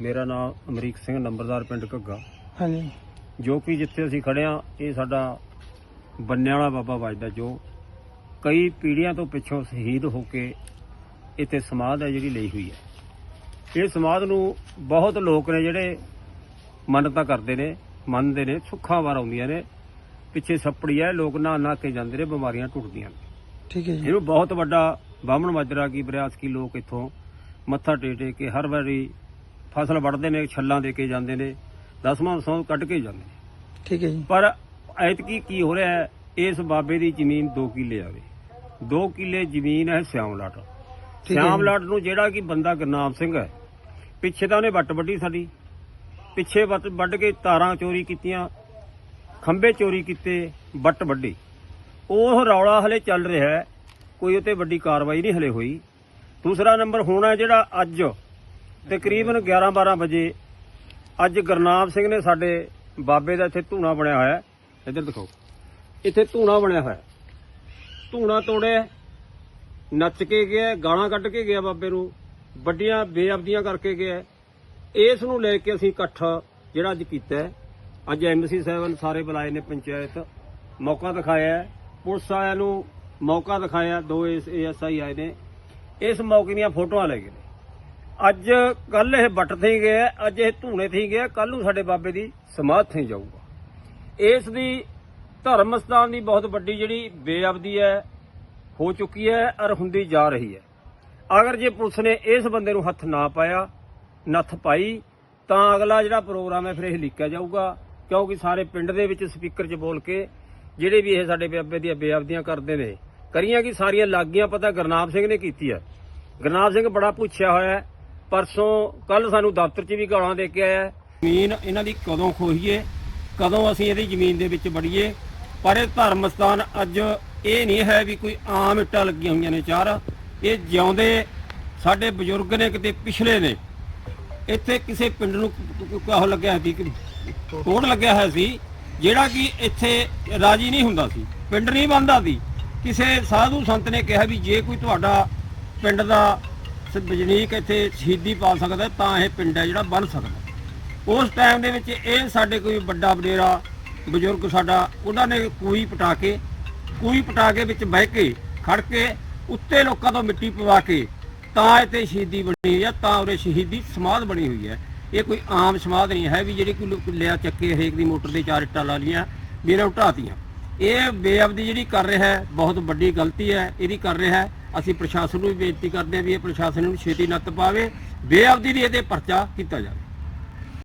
ਮੇਰਾ ਨਾਮ ਅਮਰੀਕ ਸਿੰਘ ਨੰਬਰਦਾਰ ਪਿੰਡ ਘੱਗਾ। ਹਾਂਜੀ। ਜੋ ਕਿ ਜਿੱਥੇ ਅਸੀਂ ਖੜੇ ਆ ਇਹ ਸਾਡਾ ਬੰਨਿਆਂ ਵਾਲਾ ਬਾਬਾ ਵੱਜਦਾ ਜੋ ਕਈ ਪੀੜ੍ਹੀਆਂ ਤੋਂ ਪਿੱਛੋਂ ਸ਼ਹੀਦ ਹੋ ਕੇ ਇੱਥੇ ਸਮਾਧ ਹੈ ਜਿਹੜੀ ਲਈ ਹੋਈ ਹੈ। ਇਹ ਸਮਾਧ ਨੂੰ ਬਹੁਤ ਲੋਕ ਨੇ ਜਿਹੜੇ ਮੰਨਤਾ ਕਰਦੇ ਨੇ ਮੰਨਦੇ ਨੇ ਸੁੱਖਾਂ ਵਾਰ ਆਉਂਦੀਆਂ ਨੇ। ਪਿੱਛੇ ਛੱਪੜੀ ਹੈ ਲੋਕ ਨਹਾ ਨਹਾ ਕੇ ਜਾਂਦੇ ਨੇ ਬਿਮਾਰੀਆਂ ਟੁੱਟਦੀਆਂ ਨੇ। ਠੀਕ ਹੈ ਜੀ। ਇਹਨੂੰ ਬਹੁਤ ਵੱਡਾ ਬਾਹਮਣ ਮਾਜਰਾ ਕੀ ਬਰਿਆਸ ਕੀ ਲੋਕ ਇੱਥੋਂ ਮੱਥਾ ਟੇਕ ਕੇ ਹਰ ਵਾਰੀ ਫਸਲ ਵੱਢਦੇ ਨੇ ਛੱਲਾਂ ਦੇ ਕੇ ਜਾਂਦੇ ਨੇ ਦਸਵਾਂ ਸੌ ਕੱਢ ਕੇ ਜਾਂਦੇ ਨੇ। ਠੀਕ ਹੈ ਜੀ। ਪਰ ਐਤਕੀ ਕੀ ਹੋ ਰਿਹਾ ਹੈ ਇਸ ਬਾਬੇ ਦੀ ਜ਼ਮੀਨ 2 ਕਿੱਲੇ ਆਵੇ 2 ਕਿੱਲੇ ਜ਼ਮੀਨ ਹੈ ਸਿਆਮਲਾਟ। ਸਿਆਮਲਾਟ ਨੂੰ ਜਿਹੜਾ ਕਿ ਬੰਦਾ ਗੁਰਨਾਮ ਸਿੰਘ ਹੈ ਪਿੱਛੇ ਤਾਂ ਉਹਨੇ ਵੱਟ ਵੱਢੀ ਸਾਡੀ। ਪਿੱਛੇ ਵੱਟ ਵੱਢ ਕੇ ਤਾਰਾਂ ਚੋਰੀ ਕੀਤੀਆਂ ਖੰਭੇ ਚੋਰੀ ਕੀਤੇ ਵੱਟ ਵੱਢੀ। ਉਹ ਰੌਲਾ ਹਲੇ ਚੱਲ ਰਿਹਾ ਕੋਈ ਉਤੇ ਵੱਡੀ ਕਾਰਵਾਈ ਨਹੀਂ ਹਲੇ ਹੋਈ। ਦੂਸਰਾ ਨੰਬਰ ਹੋਣਾ ਜਿਹੜਾ ਅੱਜ ਤਕਰੀਬਨ 11 12 ਵਜੇ ਅੱਜ ਗੁਰਨਾਮ ਸਿੰਘ ਨੇ ਸਾਡੇ ਬਾਬੇ ਦਾ ਇੱਥੇ ਧੂਣਾ ਬਣਿਆ ਹੋਇਆ ਇੱਧਰ ਦਿਖਾਓ। ਇੱਥੇ ਧੂਣਾ ਬਣਿਆ ਹੋਇਆ ਧੂਣਾ ਤੋੜਿਆ ਨੱਚ ਕੇ ਗਿਆ ਗਾਣਾ ਕੱਢ ਕੇ ਗਿਆ ਬਾਬੇ ਨੂੰ ਵੱਡੀਆਂ ਬੇਅਬਦੀਆਂ ਕਰਕੇ ਗਿਆ ਇਸ ਨੂੰ ਲੈ ਕੇ ਅਸੀਂ ਇਕੱਠ ਜਿਹੜਾ ਅੱਜ ਕੀਤਾ ਹੈ, ਅੱਜ ਐਮਸੀ ਸਾਹਿਬਾਨ ਸਾਰੇ ਬੁਲਾਏ ਨੇ ਪੰਚਾਇਤ ਮੌਕਾ ਦਿਖਾਇਆ ਪੁਲਿਸ ਆਇਆਂ ਨੂੰ ਮੌਕਾ ਦਿਖਾਇਆ ਦੋ ਏਐਸਆਈ ਆਏ ਨੇ। ਇਸ ਮੌਕੇ ਦੀਆਂ ਫੋਟੋਆਂ ਲੈ ਗਏ ਨੇ ਅੱਜ ਕੱਲ ਇਹ ਵੱਟ ਤੇ ਹੀ ਗਿਆ, ਅੱਜ ਇਹ ਧੂਣੇ ਤੇ ਗਿਆ ਕੱਲ ਨੂੰ ਸਾਡੇ ਬਾਬੇ ਦੀ ਸਮਾਧ ਤੇ ਜਾਊਗਾ। ਇਸ ਦੀ ਧਰਮ ਸਥਾਨ ਦੀ ਬਹੁਤ ਵੱਡੀ ਜਿਹੜੀ ਬੇਅਬਦੀ ਹੈ, ਹੋ ਚੁੱਕੀ ਹੈ ਔਰ ਹੁੰਦੀ ਜਾ ਰਹੀ ਹੈ। ਅਗਰ ਜੇ ਪੁਲਿਸ ਨੇ ਇਸ ਬੰਦੇ ਨੂੰ ਹੱਥ ਨਾ ਪਾਇਆ, ਨੱਥ ਪਾਈ, ਤਾਂ ਅਗਲਾ ਜਿਹੜਾ ਪ੍ਰੋਗਰਾਮ ਹੈ ਫਿਰ ਇਹ ਲਿਖਿਆ ਜਾਊਗਾ, ਕਿਉਂਕਿ ਸਾਰੇ ਪਿੰਡ ਦੇ ਵਿੱਚ ਸਪੀਕਰ 'ਚ ਬੋਲ ਕੇ ਜਿਹੜੇ ਵੀ ਇਹ ਸਾਡੇ ਬਾਬੇ ਦੀਆਂ ਬੇਅਬਦੀਆਂ ਕਰਦੇ ਨੇ, ਕਰੀਆਂ ਕਿ ਸਾਰੀਆਂ ਲਾਗੀਆਂ ਪਤਾ ਗੁਰਨਾਮ ਸਿੰਘ ਨੇ ਕੀਤੀ ਹੈ ਗੁਰਨਾਮ ਸਿੰਘ ਬੜਾ ਪੁੱਛਿਆ ਹੋਇਆ ਹੈ ਪਰਸੋਂ ਕੱਲ ਸਾਨੂੰ ਦਫ਼ਤਰ 'ਚ ਵੀ ਗਾਲਾਂ ਦੇ ਕੇ ਆਇਆ। ਜ਼ਮੀਨ ਇਹਨਾਂ ਦੀ ਕਦੋਂ ਖੋਹੀਏ, ਕਦੋਂ ਅਸੀਂ ਇਹਦੀ ਜ਼ਮੀਨ ਦੇ ਵਿੱਚ ਵੜੀਏ? ਪਰ ਇਹ ਧਰਮ ਸਥਾਨ ਅੱਜ ਇਹ ਨਹੀਂ ਹੈ ਵੀ ਕੋਈ ਆਮ ਇੱਟਾਂ ਲੱਗੀਆਂ ਹੋਈਆਂ ਨੇ ਚਾਰ। ਇਹ ਜਿਉਂਦੇ ਸਾਡੇ ਬਜ਼ੁਰਗ ਨੇ ਕਿਤੇ ਪਿਛਲੇ ਨੇ। ਇੱਥੇ ਕਿਸੇ ਪਿੰਡ ਨੂੰ ਕਾਹ ਲੱਗਿਆ ਸੀ ਕਿ ਲੱਗਿਆ ਹੋਇਆ ਸੀ, ਜਿਹੜਾ ਕਿ ਇੱਥੇ ਰਾਜੀ ਨਹੀਂ ਹੁੰਦਾ ਸੀ। ਪਿੰਡ ਨਹੀਂ ਬੰਦਾ ਸੀ। ਕਿਸੇ ਸਾਧੂ ਸੰਤ ਨੇ ਕਿਹਾ ਵੀ ਜੇ ਕੋਈ ਤੁਹਾਡਾ ਪਿੰਡ ਦਾ ਸ- ਵਜਨੀਕ ਇੱਥੇ ਸ਼ਹੀਦੀ ਪਾ ਸਕਦਾ ਤਾਂ ਇਹ ਪਿੰਡ ਹੈ ਜਿਹੜਾ ਬਣ ਸਕਦਾ ਉਸ ਟਾਈਮ ਦੇ ਵਿੱਚ ਇਹ ਸਾਡੇ ਕੋਈ ਵੱਡਾ ਵਡੇਰਾ, ਬਜ਼ੁਰਗ ਸਾਡਾ, ਉਹਨਾਂ ਨੇ ਕੋਈ ਪਟਾ ਕੇ ਕੋਈ ਪਟਾ ਕੇ ਵਿੱਚ ਬਹਿ ਕੇ ਖੜ ਕੇ ਉੱਤੇ ਲੋਕਾਂ ਤੋਂ ਮਿੱਟੀ ਪਵਾ ਕੇ ਤਾਂ ਇੱਥੇ ਸ਼ਹੀਦੀ ਬਣੀ ਹੋਈ ਹੈ, ਤਾਂ ਉਰੇ ਸ਼ਹੀਦੀ ਸਮਾਧ ਬਣੀ ਹੋਈ ਹੈ। ਇਹ ਕੋਈ ਆਮ ਸਮਾਧ ਨਹੀਂ ਹੈ ਵੀ ਜਿਹੜੀ ਕੋਈ ਲੋਕ ਲਿਆ ਚੱਕੇ ਹਰੇਕ ਦੀ ਮੋਟਰ ਦੇ ਚਾਰ ਇੱਟਾਂ ਲਾ ਲੀਆਂ ਵੀ ਇਹਨਾਂ ਨੂੰ ਢਾਤੀਆਂ ਇਹ ਬੇਅਬਦੀ ਜਿਹੜੀ ਕਰ ਰਿਹਾ ਹੈ, ਬਹੁਤ ਵੱਡੀ ਗਲਤੀ ਹੈ, ਇਹਦੀ ਕਰ ਰਿਹਾ ਹੈ। ਅਸੀਂ ਪ੍ਰਸ਼ਾਸਨ ਨੂੰ ਵੀ ਬੇਨਤੀ ਕਰਦੇ ਹਾਂ ਵੀ ਇਹ ਪ੍ਰਸ਼ਾਸਨ ਨੂੰ ਛੇਤੀ ਨੱਤ ਪਾਵੇ। ਬੇਅਬਦੀ ਦੀ ਇਹਦੇ ਪਰਚਾ ਕੀਤਾ ਜਾਵੇ।